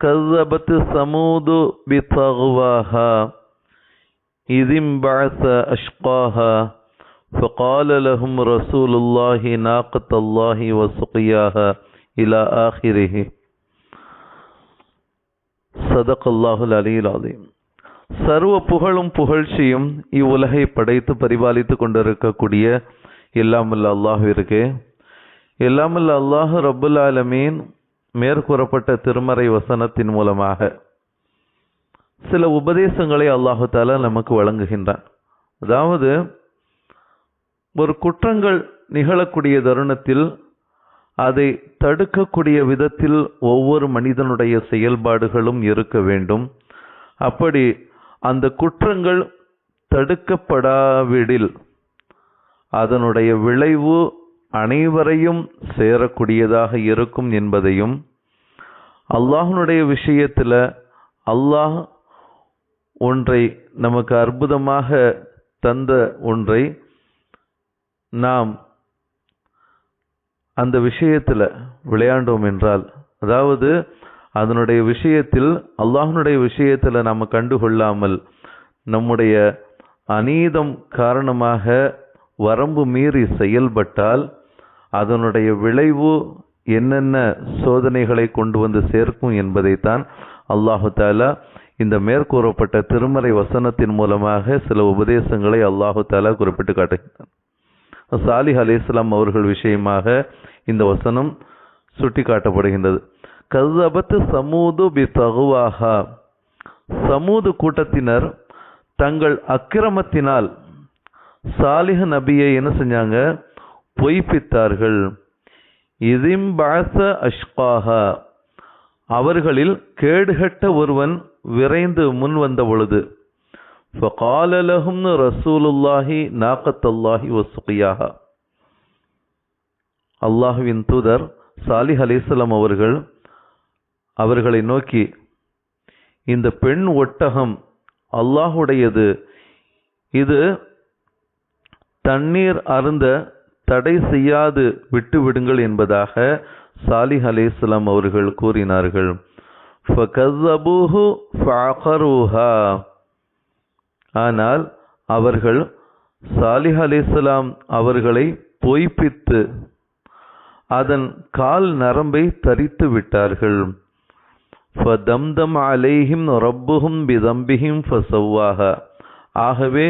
كذبت ثمود بطغواها إذ انبعث أشقاها فقال لهم رسول الله ناقة الله وسقياها إلى آخره صدق الله العلي العظيم சர்வ புகழும் புகழ்ச்சியும் இவ்வுலகை படைத்து பரிபாலித்து கொண்டிருக்கக்கூடிய எல்லாமல்ல அல்லாஹிற்கு எல்லாமல்ல அல்லாஹ் ரப்புல் ஆலமீன் மேற்கூறப்பட்ட திருமறை வசனத்தின் மூலமாக. சில உபதேசங்களை அல்லாஹு தாலா நமக்கு வழங்குகின்றான். அதாவது ஒரு குற்றங்கள் நிகழக்கூடிய தருணத்தில் அதை தடுக்கக்கூடிய விதத்தில் ஒவ்வொரு மனிதனுடைய செயல்பாடுகளும் இருக்க வேண்டும். அப்படி அந்த குற்றங்கள் தடுக்கப்படாவிடில் அதனுடைய விளைவு அனைவரையும் சேரக்கூடியதாக இருக்கும் என்பதையும் அல்லாஹனுடைய விஷயத்தில் அல்லாஹ் ஒன்றை நமக்கு அற்புதமாக தந்த ஒன்றை நாம் அந்த விஷயத்தில் விளையாண்டோம் என்றால் அதாவது அதனுடைய விஷயத்தில் அல்லாஹனுடைய விஷயத்தில் நாம் கண்டுகொள்ளாமல் நம்முடைய அநீதம் காரணமாக வரம்பு மீறி செயல்பட்டால் அதனுடைய விளைவு என்னென்ன சோதனைகளை கொண்டு வந்து சேர்க்கும் என்பதைத்தான் அல்லாஹு தாலா இந்த மேற்கூறப்பட்ட திருமறை வசனத்தின் மூலமாக சில உபதேசங்களை அல்லாஹு தாலா குறிப்பிட்டு காட்டுகிறான் சாலிஹ் அலி இஸ்லாம் அவர்கள் விஷயமாக இந்த வசனம் சுட்டி காட்டப்படுகின்றது கதபத்து சமூது பி தகுவாகா சமூது கூட்டத்தினர் தங்கள் அக்கிரமத்தினால் சாலிஹ் நபியை என்ன செஞ்சாங்க? பொய்ப்பித்தார்கள். இதிம்பாச அஷ்காஹா. அவர்களில் கேடுகட்ட ஒருவன் விரைந்து முன் வந்த பொழுது ஃபகாலலஹும் ரசூலுல்லாஹி நாக்கத்தல்லாஹி வசுகியாகா அல்லாஹுவின் தூதர் சாலிஹ் அலிஸ்லாம் அவர்கள் அவர்களை நோக்கி இந்த பெண் ஒட்டகம் அல்லாஹுடையது. இது தண்ணீர் அருந்த தடை செய்யாது விட்டு விடுங்கள் என்பதாக சாலிஹ் அலேஸ்லாம் அவர்கள் கூறினார்கள். ஆனால் அவர்கள் சாலிஹ் அலேஸ்லாம் அவர்களை பொய்ப்பித்து அதன் கால் நரம்பை தரித்து விட்டார்கள். ஃபதம்தம் அலேஹிம் ரப்புஹும் பிதம்பிஹிம் ஃபசவ்வாக ஆகவே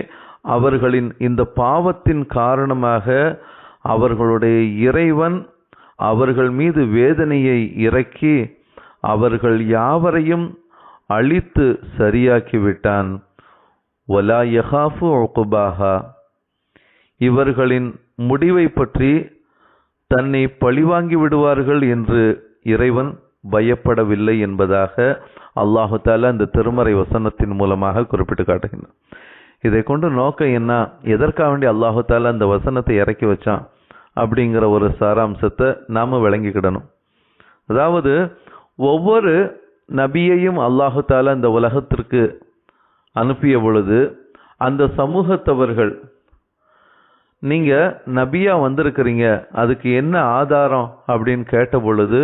அவர்களின் இந்த பாவத்தின் காரணமாக அவர்களுடைய இறைவன் அவர்கள் மீது வேதனையை இறக்கி அவர்கள் யாவரையும் அழித்து சரியாக்கிவிட்டான். ஒலா யஹாஃபு ஒகுபாகா இவர்களின் முடிவை பற்றி தன்னை பழிவாங்கி விடுவார்கள் என்று இறைவன் பயப்படவில்லை என்பதாக அல்லாஹு தாலா இந்த திருமறை வசனத்தின் மூலமாக குறிப்பிட்டு காட்டுகின்றான். இதை கொண்டு நோக்கம் என்ன? எதற்காக வேண்டி அல்லாஹுத்தால அந்த வசனத்தை இறக்கி வச்சான்? அப்படிங்கிற ஒரு சாராம்சத்தை நாம் விளங்கிக்கிடணும். அதாவது ஒவ்வொரு நபியையும் அல்லாஹுத்தால இந்த உலகத்திற்கு அனுப்பிய பொழுது அந்த சமூகத்தவர்கள் நீங்கள் நபியாக வந்திருக்கிறீங்க அதுக்கு என்ன ஆதாரம்? அப்படின்னு கேட்ட பொழுது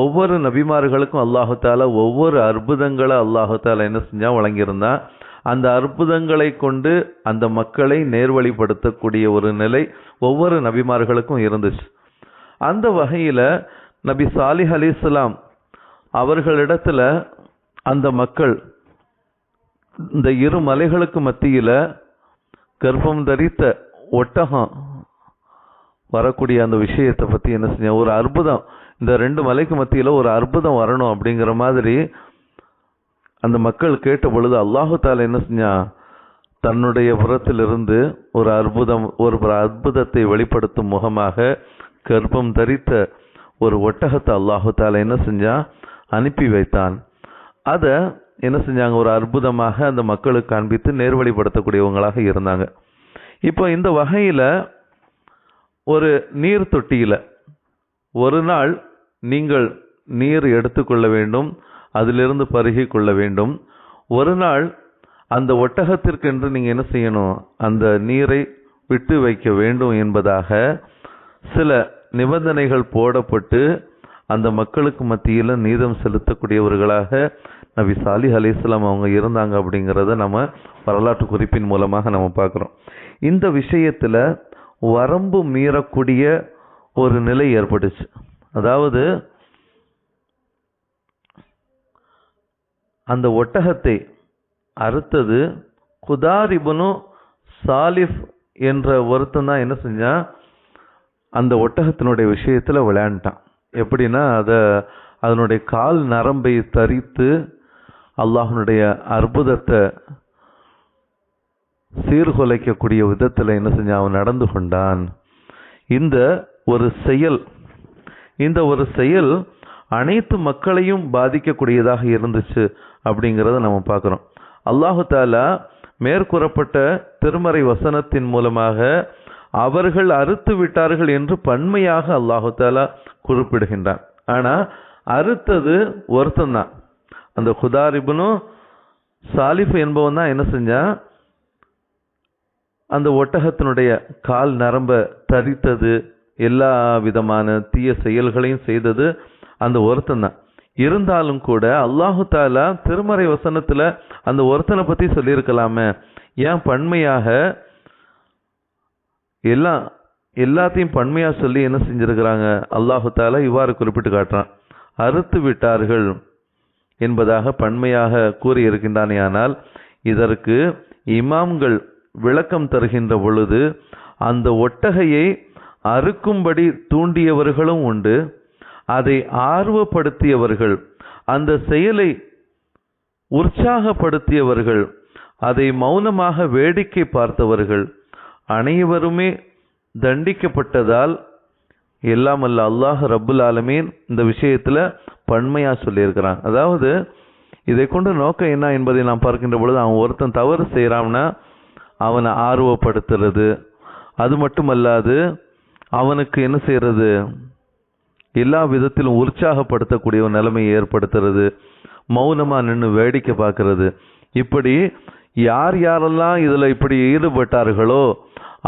ஒவ்வொரு நபிமார்களுக்கும் அல்லாஹு தாலா ஒவ்வொரு அற்புதங்களை அல்லாஹு தாலா என்ன செஞ்சால் வழங்கியிருந்தான். அந்த அற்புதங்களை கொண்டு அந்த மக்களை நேர்வழிப்படுத்தக்கூடிய ஒரு நிலை ஒவ்வொரு நபிமார்களுக்கும் இருந்துச்சு. அந்த வகையில் நபி சாலிஹ் அலிஸ்லாம் அவர்களிடத்துல அந்த மக்கள் இந்த இரு மலைகளுக்கு மத்தியில் கர்ப்பம் தரித்த ஒட்டகம் வரக்கூடிய அந்த விஷயத்தை பற்றி என்ன செஞ்ச ஒரு அற்புதம். இந்த ரெண்டு மலைக்கு மத்தியில் ஒரு அற்புதம் வரணும் அப்படிங்கிற மாதிரி அந்த மக்கள் கேட்ட பொழுது அல்லாஹு தாலா என்ன செஞ்சா? தன்னுடைய புறத்திலிருந்து ஒரு அற்புதம் ஒரு அற்புதத்தை வெளிப்படுத்தும் முகமாக கர்ப்பம் தரித்த ஒரு ஒட்டகத்தை அல்லாஹு தாலா என்ன செஞ்சா? அனுப்பி வைத்தான். அதை என்ன செஞ்சாங்க? ஒரு அற்புதமாக அந்த மக்களுக்கு காண்பித்து நேர்வழிப்படுத்தக்கூடியவங்களாக இருந்தாங்க. இப்போ இந்த வகையில் ஒரு நீர் தொட்டியில் ஒரு நாள் நீங்கள் நீர் எடுத்துக்கொள்ள வேண்டும். அதிலிருந்து பருகி கொள்ள வேண்டும். ஒரு நாள் அந்த ஒட்டகத்திற்கென்று நீங்கள் என்ன செய்யணும்? அந்த நீரை விட்டு வைக்க வேண்டும் என்பதாக சில நிபந்தனைகள் போடப்பட்டு அந்த மக்களுக்கு மத்தியில் நீதம் செலுத்தக்கூடியவர்களாக நபி சாலி அலிஸ்லாம் அவங்க இருந்தாங்க அப்படிங்கிறத நம்ம வரலாற்று குறிப்பின் மூலமாக நம்ம பார்க்குறோம். இந்த விஷயத்தில் வரம்பு மீறக்கூடிய ஒரு நிலை ஏற்பட்டுச்சு. அதாவது அந்த ஒட்டகத்தை அறுத்தது. குதாரிபனு சாலிஃப் என்ற ஒருத்தன் தான் என்ன செஞ்சான்? அந்த ஒட்டகத்தினுடைய விஷயத்துல விளையாண்டான். எப்படின்னா அதை அதனுடைய கால் நரம்பை தரித்து அல்லாஹனுடைய அற்புதத்தை சீர்குலைக்கக்கூடிய விதத்தில் என்ன செஞ்சான்? அவன் நடந்து கொண்டான். இந்த ஒரு செயல் இந்த ஒரு செயல் அனைத்து மக்களையும் பாதிக்கக்கூடியதாக இருந்துச்சு. அப்படிங்கிறத நம்ம பார்க்குறோம். அல்லாஹு தாலா மேற்கூறப்பட்ட திருமறை வசனத்தின் மூலமாக அவர்கள் அறுத்து விட்டார்கள் என்று பன்மையாக அல்லாஹு தாலா குறிப்பிடுகின்றான். ஆனால் அறுத்தது ஒருத்தன் தான் அந்த குதாரிபனும் சாலிஃப் என்பவன் தான் என்ன செஞ்சான்? அந்த ஒட்டகத்தினுடைய கால் நரம்ப தரித்தது எல்லா விதமான தீய செயல்களையும் செய்தது அந்த ஒருத்தன் தான் இருந்தாலும் கூட அல்லாஹு தாலா திருமறை வசனத்துல அந்த ஒருத்தனை பத்தி சொல்லியிருக்கலாமே. ஏன் பன்மையாக எல்லாம் எல்லாத்தையும் பன்மையா சொல்லி என்ன செஞ்சிருக்கிறாங்க? அல்லாஹு தாலா இவ்வாறு குறிப்பிட்டு காட்டுறான். அறுத்து விட்டார்கள் என்பதாக பன்மையாக கூறியிருக்கின்றானே ஆனால் இதற்கு இமாம்கள் விளக்கம் தருகின்ற பொழுது அந்த ஒட்டகையை அறுக்கும்படி தூண்டியவர்களும் உண்டு. அதை ஆர்வப்படுத்தியவர்கள் அந்த செயலை உற்சாகப்படுத்தியவர்கள் அதை மௌனமாக வேடிக்கை பார்த்தவர்கள் அனைவருமே தண்டிக்கப்பட்டதால் எல்லாம் அல்ல அல்லாஹ் ரப்புல் ஆலமீன் இந்த விஷயத்தில் பன்மையாக சொல்லியிருக்கிறான். அதாவது இதை கொண்டு நோக்கம் என்ன என்பதை நாம் பார்க்கின்ற பொழுது அவன் ஒருத்தன் தவறு செய்கிறான்னா அவனை ஆர்வப்படுத்துறது. அது மட்டுமல்லாது அவனுக்கு என்ன செய்கிறது எல்லா விதத்திலும் உற்சாகப்படுத்தக்கூடிய ஒரு நிலைமையை ஏற்படுத்துறது மௌனமாக நின்று வேடிக்கை பார்க்கறது. இப்படி யார் யாரெல்லாம் இதில் இப்படி ஈடுபட்டார்களோ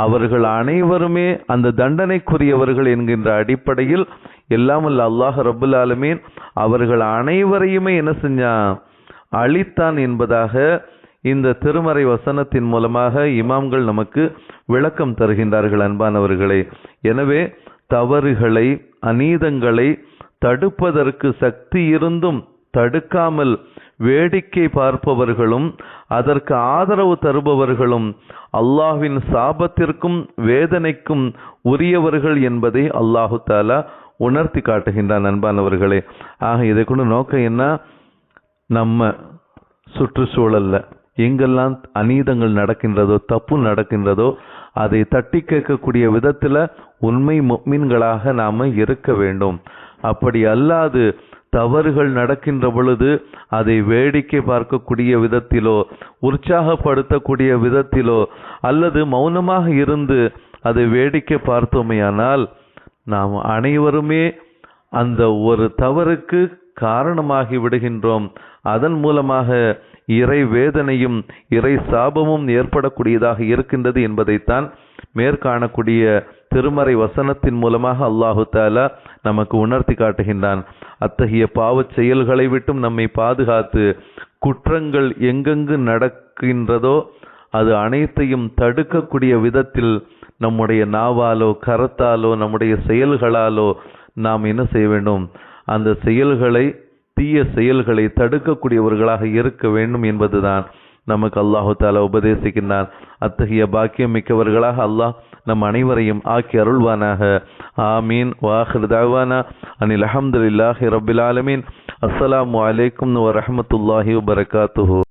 அவர்கள் அனைவருமே அந்த தண்டனைக்குரியவர்கள் என்கின்ற அடிப்படையில் எல்லாமல்ல அல்லாஹ் ரபுல் ஆலமீன் அவர்கள் அனைவரையுமே என்ன செஞ்சான் அழித்தான் என்பதாக இந்த திருமறை வசனத்தின் மூலமாக இமாம்கள் நமக்கு விளக்கம் தருகின்றார்கள் அன்பானவர்களே. எனவே தவறுகளை அநீதங்களை தடுப்பதற்கு சக்தி இருந்தும் தடுக்காமல் வேடிக்கை பார்ப்பவர்களும் அதற்கு ஆதரவு தருபவர்களும் அல்லாஹ்வின் சாபத்திற்கும் வேதனைக்கும் உரியவர்கள் என்பதை அல்லாஹு தாலா உணர்த்தி காட்டுகின்றார் நண்பானவர்களே ஆக இதை கொண்டு நோக்கம் என்ன? நம்ம சுற்றுச்சூழலில். எங்கெல்லாம் அநீதங்கள் நடக்கின்றதோ தப்பு நடக்கின்றதோ அதை தட்டி கேட்கக்கூடிய விதத்தில் உண்மை மீன்களாக நாம் இருக்க வேண்டும். அப்படி அல்லாது தவறுகள் நடக்கின்ற பொழுது அதை வேடிக்கை பார்க்கக்கூடிய விதத்திலோ உற்சாகப்படுத்தக்கூடிய விதத்திலோ அல்லது மௌனமாக இருந்து அதை வேடிக்கை பார்த்தோமேயானால் நாம் அனைவருமே அந்த ஒரு தவறுக்கு காரணமாகி விடுகின்றோம். அதன் மூலமாக இறை வேதனையும் இறை சாபமும் ஏற்படக்கூடியதாக இருக்கின்றது என்பதைத்தான் மேற்காணக்கூடிய திருமறை வசனத்தின் மூலமாக அல்லாஹு தாலா நமக்கு உணர்த்தி காட்டுகின்றான். அத்தகைய பாவச் செயல்களை விட்டும் நம்மை பாதுகாத்து குற்றங்கள் எங்கெங்கு நடக்கின்றதோ அது அனைத்தையும் தடுக்கக்கூடிய விதத்தில் நம்முடைய நாவாலோ கரத்தாலோ நம்முடைய செயல்களாலோ நாம் என்ன செய்ய வேண்டும்? அந்த செயல்களை தீய செயல்களை தடுக்கக்கூடியவர்களாக இருக்க வேண்டும் என்பதுதான் நமக்கு அல்லாஹு தாலா உபதேசிக்கின்றான். அத்தகைய பாக்கியம் மிக்கவர்களாக அல்லாஹ் நம் அனைவரையும் ஆக்கி அருள்வானாக. ஆமீன். வாஹிர் தாவானா. அனில் அஹமதுல்லாஹி ரபில் ஆலமீன். அஸ்ஸலாமு அலைக்கும் வரமத்துல்லாஹி வபரகாத்துஹு